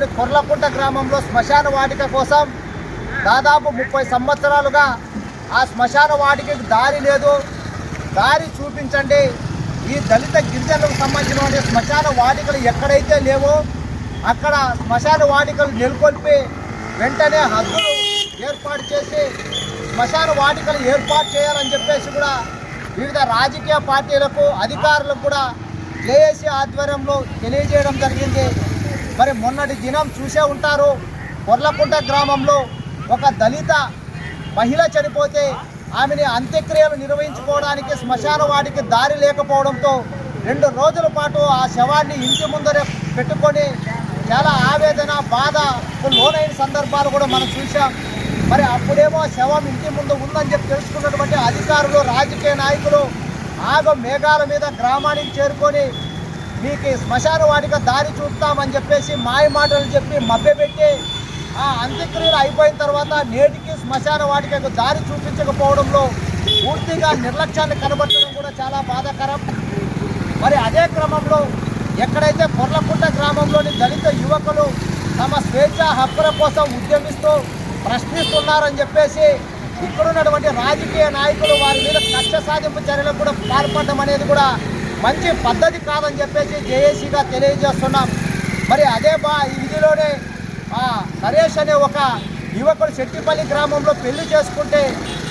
మండలంలోని కొర్లకుంట గ్రామంలో శ్మశాన వాటిక కోసం దాదాపు ముప్పై సంవత్సరాలుగా ఆ శ్మశాన వాటికకి దారి లేదు. దారి చూపించండి. ఈ దళిత గిరిజనులకు సంబంధించిన శ్మశాన వాటికలు ఎక్కడైతే లేవో అక్కడ శ్మశాన వాటికలు నెలకొల్పి వెంటనే హద్దులు ఏర్పాటు చేసి శ్మశాన వాటికలు ఏర్పాటు చేయాలని చెప్పేసి కూడా వివిధ రాజకీయ పార్టీలకు అధికారులకు కూడా జేఏసీ ఆధ్వర్యంలో తెలియజేయడం జరిగింది. మరి మొన్నటి దినం చూసే ఉంటారు. పొర్లకుంట గ్రామంలో ఒక దళిత మహిళ చనిపోతే ఆమెని అంత్యక్రియలు నిర్వహించుకోవడానికి శ్మశాన వాటికి దారి లేకపోవడంతో రెండు రోజుల పాటు ఆ శవాన్ని ఇంటి ముందరే పెట్టుకొని చాలా ఆవేదన బాధకు లోనైన సందర్భాలు కూడా మనం చూసాం మరి అప్పుడేమో శవం ఇంటి ముందు ఉందని చెప్పి తెలుసుకున్నటువంటి అధికారులు రాజకీయ నాయకులు ఆగ మేఘాల మీద గ్రామానికి చేరుకొని మీకు శ్మశాన వాటిక దారి చూపుతామని చెప్పేసి మాయ మాటలు చెప్పి మభ్యపెట్టి ఆ అంత్యక్రియలు అయిపోయిన తర్వాత నేటికి శ్మశాన వాటికకు దారి చూపించకపోవడంలో పూర్తిగా నిర్లక్ష్యాన్ని కనబట్టడం కూడా చాలా బాధాకరం. మరి అదే క్రమంలో ఎక్కడైతే పొర్లకుంట గ్రామంలోని దళిత యువకులు తమ స్వేచ్ఛ హక్కుల కోసం ఉద్యమిస్తూ ప్రశ్నిస్తున్నారని చెప్పేసి ఇక్కడున్నటువంటి రాజకీయ నాయకులు వారి మీద కక్ష సాధింపు చర్యలకు కూడా పాల్పడడం అనేది కూడా మంచి పద్ధతి కాదని చెప్పేసి జేఏసీగా తెలియజేస్తున్నాం. మరి అదే బా ఇదిలోనే ఆ నరేష్ అనే ఒక యువకుడు శెట్టిపల్లి గ్రామంలో పెళ్ళి చేసుకుంటే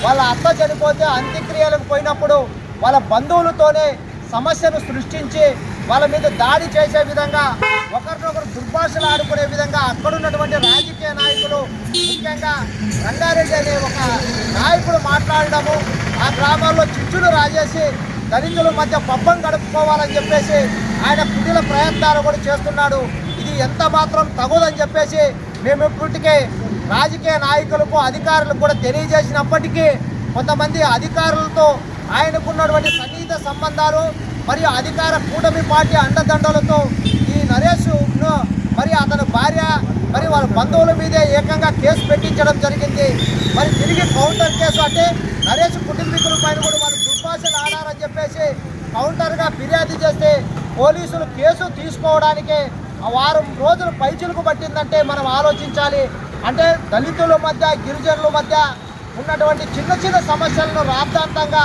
వాళ్ళ అత్త చనిపోతే అంత్యక్రియలకు పోయినప్పుడు వాళ్ళ బంధువులతోనే సమస్యను సృష్టించి వాళ్ళ మీద దాడి చేసే విధంగా ఒకరినొకరు దుర్భాషలు ఆడుకునే విధంగా అక్కడున్నటువంటి రాజకీయ నాయకులు ముఖ్యంగా రంగారెడ్డి అనే ఒక నాయకుడు మాట్లాడడము ఆ గ్రామాల్లో చిచ్చులు రాజేసి దళితుల మధ్య పబ్బం గడుపుకోవాలని చెప్పేసి ఆయన కుటిల ప్రయత్నాలు కూడా చేస్తున్నాడు. ఇది ఎంత మాత్రం తగుదని చెప్పేసి మేము ఇప్పటికే రాజకీయ నాయకులకు అధికారులకు కూడా తెలియజేసినప్పటికీ కొంతమంది అధికారులతో ఆయనకున్నటువంటి సన్నిహిత సంబంధాలు మరియు అధికార కూటమి పార్టీ అండదండలతో ఈ నరేష్ను మరి అతని భార్య మరి వాళ్ళ బంధువుల మీదే ఏకంగా కేసు పెట్టించడం జరిగింది. మరి తిరిగి కౌంటర్ కేసు అంటే నరేష్ కుటుంబీకుల పైన కూడా వాళ్ళు దుర్భాషలు ఆడారని చెప్పేసి కౌంటర్గా ఫిర్యాదు చేస్తే పోలీసులు కేసు తీసుకోవడానికే వారం రోజులు పైచులకు పట్టిందంటే మనం ఆలోచించాలి. అంటే దళితుల మధ్య గిరిజనుల మధ్య ఉన్నటువంటి చిన్న చిన్న సమస్యలను రాద్ధాంతంగా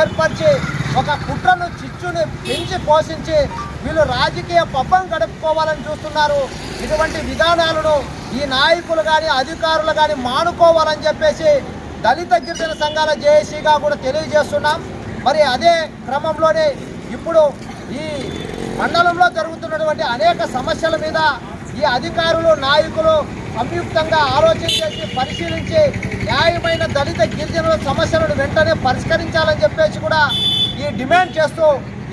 ఏర్పరిచి ఒక కుట్రను చిచ్చుని పెంచి పోషించి వీళ్ళు రాజకీయ పబ్బం గడుపుకోవాలని చూస్తున్నారు. ఇటువంటి విధానాలను ఈ నాయకులు కానీ అధికారులు కానీ మానుకోవాలని చెప్పేసి దళిత గిరిజన సంఘాల జేఏసీగా కూడా తెలియజేస్తున్నాం. మరి అదే క్రమంలోనే ఇప్పుడు ఈ మండలంలో జరుగుతున్నటువంటి అనేక సమస్యల మీద ఈ అధికారులు నాయకులు సంయుక్తంగా ఆలోచన చేసి పరిశీలించి న్యాయమైన దళిత గిరిజనుల సమస్యలను వెంటనే పరిష్కరించాలని చెప్పేసి కూడా ఈ డిమాండ్ చేస్తూ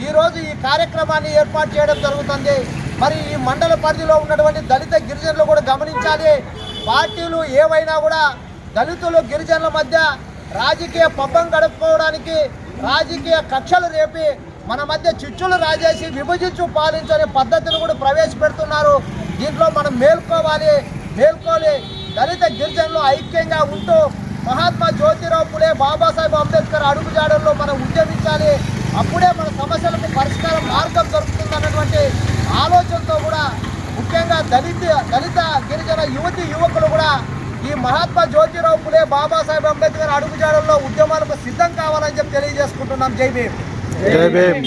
ఈరోజు ఈ కార్యక్రమాన్ని ఏర్పాటు చేయడం జరుగుతుంది. మరి ఈ మండల పరిధిలో ఉన్నటువంటి దళిత గిరిజనులు కూడా గమనించాలి. పార్టీలు ఏవైనా కూడా దళితులు గిరిజనుల మధ్య రాజకీయ పబ్బం గడుపుకోవడానికి రాజకీయ కక్షలు రేపి మన మధ్య చిచ్చులు రాజేసి విభజించు పాలించని పద్ధతిని కూడా ప్రవేశపెడుతున్నారు. దీంట్లో మనం మేల్కోవాలి మేల్కోలి. దళిత గిరిజనులు ఐక్యంగా ఉంటూ మహాత్మా జ్యోతిరావు పులే బాబాసాహెబ్ అంబేద్కర్ అడుగుజాడల్లో మనం ఉద్యమించాలి. అప్పుడే మన సమస్యలకు పరిష్కారం మార్గం దొరుకుతుంది అన్నటువంటి ఆలోచనతో కూడా ముఖ్యంగా దళిత దళిత గిరిజన యువతి యువకులు కూడా ఈ మహాత్మా జ్యోతిరావు పులే బాబాసాహెబ్ అంబేద్కర్ అడుగుజాడల్లో ఉద్యమాలకు సిద్ధం కావాలని చెప్పి తెలియజేసుకుంటున్నాం. జై భీమ్. జై భీమ్.